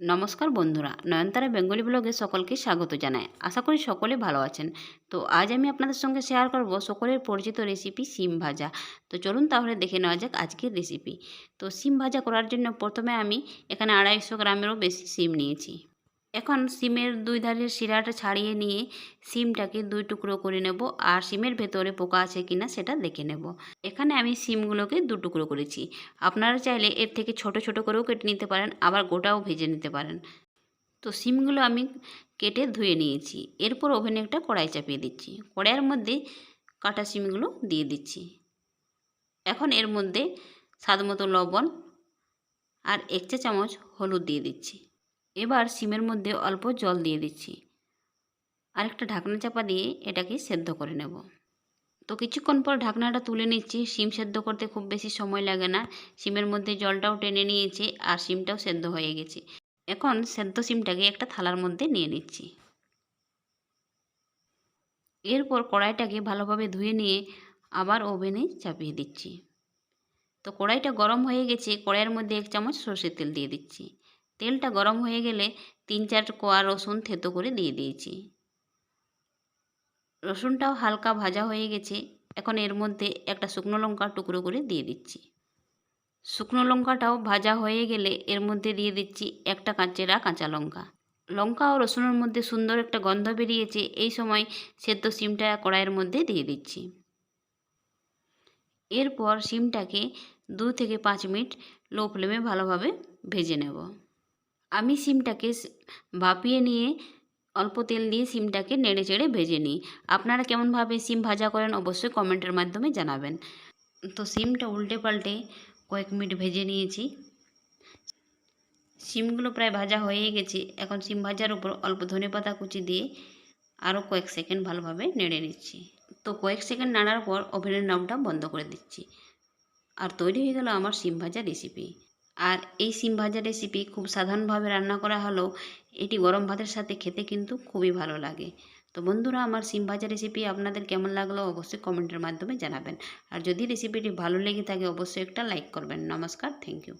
নমস্কার বন্ধুরা, নয়নতারা বেঙ্গলি ব্লগে সকলকে স্বাগত জানায় আশা করি সকলে ভালো আছেন। তো আজ আমি আপনাদের সঙ্গে শেয়ার করব সকলের পরিচিত রেসিপি সিম ভাজা। তো চলুন তাহলে দেখে নেওয়া যাক আজকের রেসিপি তো সিম ভাজা করার জন্য প্রথমে আমি এখানে আড়াইশো গ্রামেরও বেশি সিম নিয়েছি। এখন সিমের দুই ধারের শিরাটা ছাড়িয়ে নিয়ে সিমটাকে দুই টুকরো করে নেব। আর সিমের ভেতরে পোকা আছে কিনা সেটা দেখে নেব। এখানে আমি সিমগুলোকে দু টুকরো করেছি। আপনারা চাইলে এর থেকে ছোট ছোট করেও কেটে নিতে পারেন, আবার গোটাও ভেজে নিতে পারেন। তো সিমগুলো আমি কেটে ধুয়ে নিয়েছি। এরপর ওভেনে একটা কড়াই চাপিয়ে দিচ্ছি। কড়াইয়ের মধ্যে কাটা সিমগুলো দিয়ে দিচ্ছি। এখন এর মধ্যে স্বাদ মতো লবণ আর এক চা চামচ হলুদ দিয়ে দিচ্ছি। এবার সিমের মধ্যে অল্প জল দিয়ে দিচ্ছি। আর একটা ঢাকনা চাপা দিয়ে এটাকে সেদ্ধ করে নেব। তো কিছুক্ষণ পর ঢাকনাটা তুলে নিচ্ছি। সিম সেদ্ধ করতে খুব বেশি সময় লাগে না। সিমের মধ্যে জলটাও টেনে নিয়েছে আর সিমটাও সেদ্ধ হয়ে গেছে। এখন সেদ্ধ সিমটাকে একটা থালার মধ্যে নিয়ে নিচ্ছি। এরপর কড়াইটাকে ভালোভাবে ধুয়ে নিয়ে আবার ওভেনে চাপিয়ে দিচ্ছি। তো কড়াইটা গরম হয়ে গেছে। কড়াইয়ের মধ্যে এক চামচ সর্ষের তেল দিয়ে দিচ্ছি। তেলটা গরম হয়ে গেলে তিন চার কোয়া রসুন থেতো করে দিয়ে দিয়েছি। রসুনটাও হালকা ভাজা হয়ে গেছে, এখন এর মধ্যে একটা শুকনো লঙ্কা টুকরো করে দিয়ে দিচ্ছি। শুকনো লঙ্কাটাও ভাজা হয়ে গেলে এর মধ্যে দিয়ে দিচ্ছি একটা কাঁচেরা কাঁচা লঙ্কা। লঙ্কা ও রসুনের মধ্যে সুন্দর একটা গন্ধ বেরিয়েছে, এই সময় সেদ্ধ সিমটা কড়াইয়ের মধ্যে দিয়ে দিচ্ছি। এরপর সিমটাকে দু থেকে পাঁচ মিনিট লো ফ্লেমে ভালোভাবে ভেজে নেব। আমি সিমটাকে ভাপিয়ে নিয়ে অল্প তেল দিয়ে সিমটাকে নেড়ে চেড়ে ভেজে নিই। আপনারা কেমনভাবে সিম ভাজা করেন অবশ্যই কমেন্টের মাধ্যমে জানাবেন। তো সিমটা উল্টে পাল্টে কয়েক মিনিট ভেজে নিয়েছি। সিমগুলো প্রায় ভাজা হয়ে গেছে। এখন সিম ভাজার উপর অল্প ধনে পাতা কুচি দিয়ে আরও কয়েক সেকেন্ড ভালোভাবে নেড়ে নিচ্ছি। তো কয়েক সেকেন্ড নাড়ার পর ওভেনের নবটা বন্ধ করে দিচ্ছি। আর তৈরি হয়ে গেল আমার সিম ভাজা রেসিপি। আর এই সিম ভাজা রেসিপি খুব সাধারণভাবে রান্না করা হলেও এটি গরম ভাতের সাথে খেতে কিন্তু খুবই ভালো লাগে। তো বন্ধুরা, আমার সিম ভাজা রেসিপি আপনাদের কেমন লাগল অবশ্যই কমেন্টের মাধ্যমে জানাবেন। আর যদি রেসিপিটি ভালো লেগে থাকে, অবশ্যই একটা লাইক করবেন। নমস্কার থ্যাংক ইউ